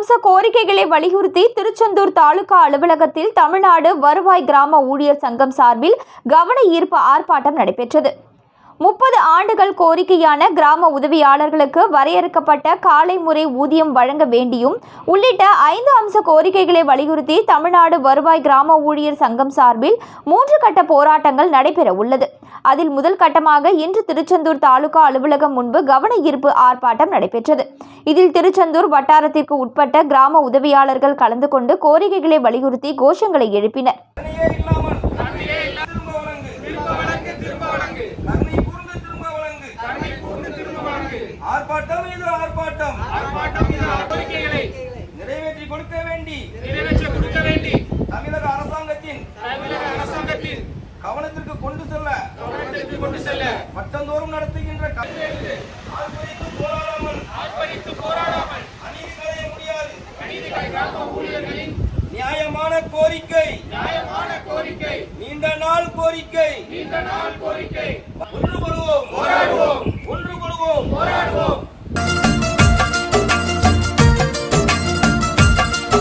அம்ச கோரிக்கைகளை வலியுறுத்தி திருச்செந்தூர் தாலுகா அலுவலகத்தில் தமிழ்நாடு வருவாய் கிராம ஊழியர் சங்கம் சார்பில் கவன ஈர்ப்பு ஆர்ப்பாட்டம் நடைபெற்றது. முப்பது ஆண்டுகள் கோரிக்கையான கிராம உதவியாளர்களுக்கு வரையறுக்கப்பட்ட காலை முறை ஊதியம் வழங்க வேண்டியும் உள்ளிட்ட ஐந்து அம்ச கோரிக்கைகளை வலியுறுத்தி தமிழ்நாடு வருவாய் கிராம ஊழியர் சங்கம் சார்பில் மூன்று கட்ட போராட்டங்கள் நடைபெற உள்ளது அதில் முதல் கட்டமாக இன்று திருச்செந்தூர் தாலுகா அலுவலகம் முன்பு கவன ஈர்ப்பு ஆர்ப்பாட்டம் நடைபெற்றது. இதில் திருச்செந்தூர் வட்டாரத்திற்கு உட்பட்ட கிராம உதவியாளர்கள் கலந்து கொண்டு கோரிக்கைகளை வலியுறுத்தி கோஷங்களை எழுப்பினர். தன்மையே இல்லாமல் திரும்ப வழங்கு. திரும்ப வழங்கு கருணை கூர்ந்து திரும்ப வழங்கு. ஆர்ப்பாட்டம் இது ஆர்ப்பாட்டம். ஆர்ப்பாட்டம் இது கோரிக்கைகளை நிறைவேற்றி கொடுக்க வேண்டி. நிறைவேற்ற கொடுக்க வேண்டி. தமிழக அரசாங்கத்தின் தமிழக அரசாங்கத்தின் கவனத்திற்கு கொண்டு செல்ல கொண்டு செல்ல வட்டந்தோறும் நடத்துகின்ற ஆர்ப்பரித்து போராடாமல் அநீதி களைய முடியாது. அநீதிகளை கிராம ஊழியர்களின் நியாயமான கோரிக்கை. நியாயமான கோரிக்கை. நீண்ட நாள் கோரிக்கை. நீண்ட நாள் கோரிக்கை.